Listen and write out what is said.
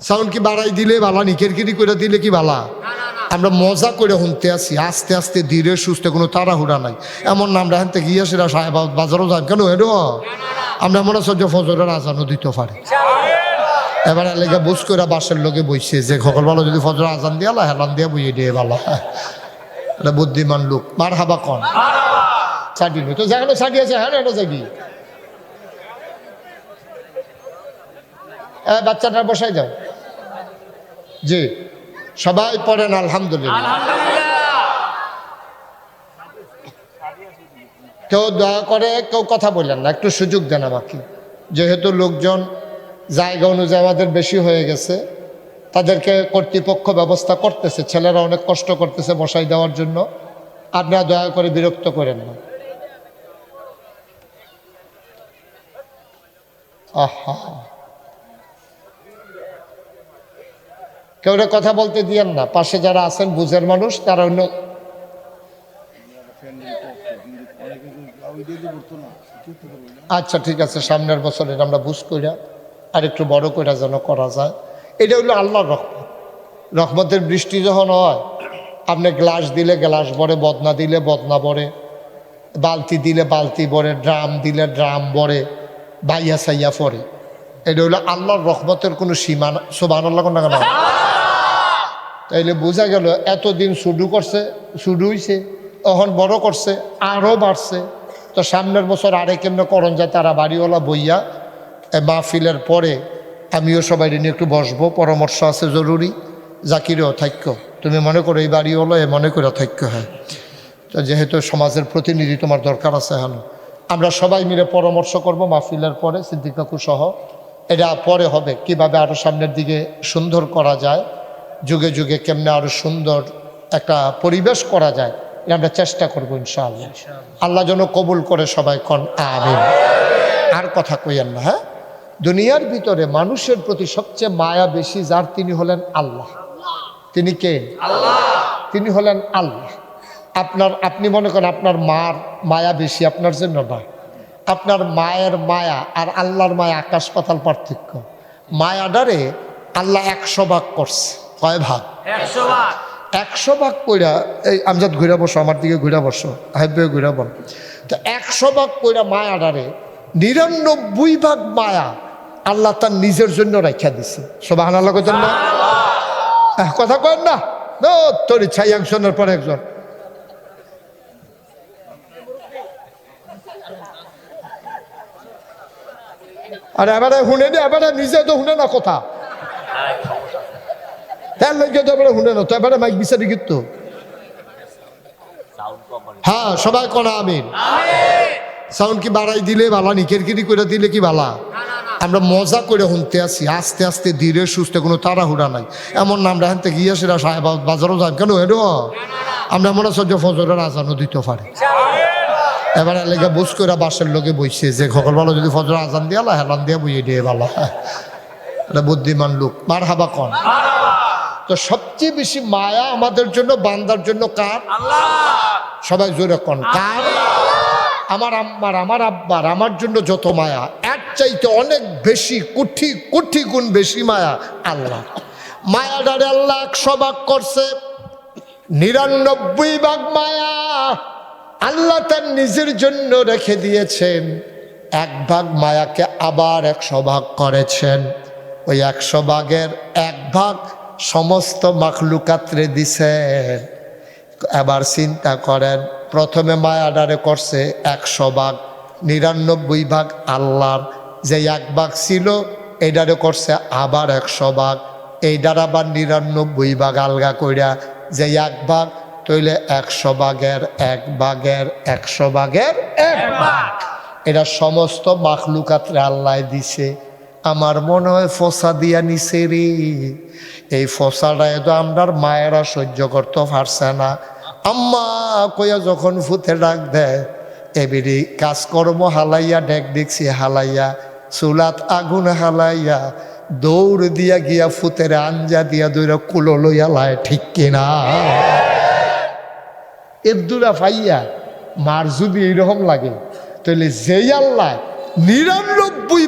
Sound কি বাড়াই দিলে বালা নি কেরকিরি করে দিলে কি বালা? আমরা মজা করে শুনতে আসি আস্তে আস্তে ধীরে সুস্থে কোনো তাড়াহুড়া নাই। এমন নাম রাখেন থেকে গিয়ে সেটা সাহেব বাজারও যান। কেন এরো আমরা মনে হচ্ছে যে ফজরের আজানও দিতে পারি। এবার এলাকা বুঝ করে বাসের লোকে বইছে যে সকালবেলা যদি ফজর আজান দিয়া লা হেলান দিয়া বইয়ে দিয়ে বালা। এটা বুদ্ধিমান লোক। মার হাবা কন ছাটি তো যেখানে ছাটি আছে হ্যাঁ এটা এ, বাচ্চাটা বসাই দাও। জি, সবাই পড়েন, আলহামদুলিল্লাহ। কেউ দয়া করে, কেউ কথা বললেন না, একটু সুযোগ দেন আমাকে। যেহেতু লোকজন জায়গা অনুযায়ী আমাদের বেশি হয়ে গেছে, তাদেরকে কর্তৃপক্ষ ব্যবস্থা করতেছে, ছেলেরা অনেক কষ্ট করতেছে বসাই দেওয়ার জন্য। আপনারা দয়া করে বিরক্ত করেন না। আহা। কেউ রে কথা বলতে দিয়েন না। পাশে যারা আছেন, বুঝের মানুষ, তারা অন্য আচ্ছা ঠিক আছে, সামনের বছর এটা আমরা বুঝ কইরা আর একটু বড় কইরা যেন করা যায়। এটা হলো আল্লাহর রহমত। রহমতের বৃষ্টি যখন হয়, আপনি গ্লাস দিলে গ্লাস ভরে, বদনা দিলে বদনা ভরে, বালতি দিলে বালতি ভরে, ড্রাম দিলে ড্রাম ভরে, বাইয়া সাইয়া পরে এটা হলো আল্লাহর রহমতের কোনো সীমা সোবান আল্লাহ কোন তাইলে বোঝা গেল এতদিন শুরু করছে, শুরু হইছে তখন বড় করছে আরও বাড়ছে। তো সামনের বছর আরে কেমনে করণ যায় তারা বাড়িওয়ালা বইয়া মাহফিলের পরে আমিও সবাই নিয়ে একটু বসবো, পরামর্শ আছে জরুরি। জাকিরেও থাক্য। তুমি মনে করো এই বাড়িওয়ালা, এ মনে করে থাক্য, হয়। তো যেহেতু সমাজের প্রতিনিধি তোমার দরকার আছে এখন। আমরা সবাই মিলে পরামর্শ করব মাহফিলের পরে, সিদ্দিক কাকু সহ। এটা পরে হবে, কীভাবে আরও সামনের দিকে সুন্দর করা যায়। যুগে যুগে কেমনে আরও সুন্দর একটা পরিবেশ করা যায় এটা আমরা চেষ্টা করব ইনশাআল্লাহ। আল্লাহ যেন কবুল করে সবাই কন আমিন। আর কথা কইয়েন না হ্যাঁ? দুনিয়ার ভিতরে মানুষের প্রতি সবচেয়ে মায়া বেশি যার তিনি হলেন আল্লাহ। তিনি কে? তিনি হলেন আল্লাহ। আপনার আপনি মনে করেন আপনার মার মায়া বেশি আপনার জন্য না। আপনার মায়ের মায়া আর আল্লাহর মায়া আকাশ পাতাল পার্থক্য। মায়াডারে আল্লাহ একশো ভাগ করছে। কয় ভাগ। একশো ভাগ। কইরা এই আমজাদ ঘুরে বসো আমার দিকে ঘুরে বসো হাইবে ঘুরে বল। তো একশো ভাগ কইরা মায়াডারে নিরানব্বই ভাগ মায়া আল্লাহ তার নিজের জন্য রেখা দিছে। সবাই আল্লাহ কথা না কথা কয় না? তোর ইচ্ছাই একজনের পর একজন। আর এবারে শুনে নি এবারে নিজে তো শুনে না কথা। তার লোকে তো এবারে শুনে না তো এবারে মাইক বিচারি কিন্তু হ্যাঁ সবাই কনা আমিন। সাউন্ড কি বাড়াই দিলে বালা নি কেরকিরি করে দিলে কি বালা? আমরা মজা করে শুনতে আসি, আস্তে আস্তে ধীরে সুস্থে, কোনো তাড়াহুড়া নাই। এমন নাম রাখেন থেকে গিয়ে সেটা সাহেব বাজারও যান। কেন এরো আমরা মনে হচ্ছে যে ফজরের আজানও দিতে পারি। এবার এলাকা বুঝ করে বাসের লোকে বইছে, যে সকালবেলা যদি ফজর আজান দিয়া হেলান দিয়া বইয়ে দিয়ে বালা। এটা বুদ্ধিমান লোক। মার হাবা কন। তো সবচেয়ে বেশি মায়া আমাদের জন্য বান্দার জন্য কার? সবাই জোরে কন কার? আমার আম্মার আমার আব্বার আমার জন্য যত মায়া এক চাইতে অনেক বেশি কোটি কোটি গুণ বেশি মায়া আল্লাহ। মায়াডারে আল্লাহ একশো ভাগ করছে নিরানব্বই ভাগ মায়া আল্লাহ তার নিজের জন্য রেখে দিয়েছেন। এক ভাগ মায়াকে আবার একশো ভাগ করেছেন। ওই একশো ভাগের এক ভাগ সমস্ত মাখলুকাত্রে দিছে। এবার চিন্তা করেন, প্রথমে মায়াডারে করছে একশো ভাগ, নিরানব্বই ভাগ আল্লাহর। যে এক ভাগ ছিল, এইডারে করছে আবার একশো ভাগ। এইডার আবার নিরানব্বই ভাগ আলগা কইরা যে এক ভাগ তৈলে একশো ভাগের এক ভাগের একশো ভাগের এক ভাগ। এটা সমস্ত মাখলুকাতরে আল্লাহ দিছে। আমার মনে হয় ফসা দিয়া নিছে রে। এই ফসাটা তো আমরার মায়েরা সহ্য করতে পারছে না। আম্মা কইয়া যখন ফুতে ডাক দেয় এবিরি কাজকর্ম হালাইয়া ডেক দেখছি হালাইয়া, চুলাত আগুন হালাইয়া, দৌড় দিয়া গিয়া ফুতের আঞ্জা দিয়া দইরা কুলো লইয়া লায়, ঠিক কিনা এর দুরা ফাইয়া মার যদি এইরকম লাগে। তাহলে যেই আল্লাহ নিরানব্বই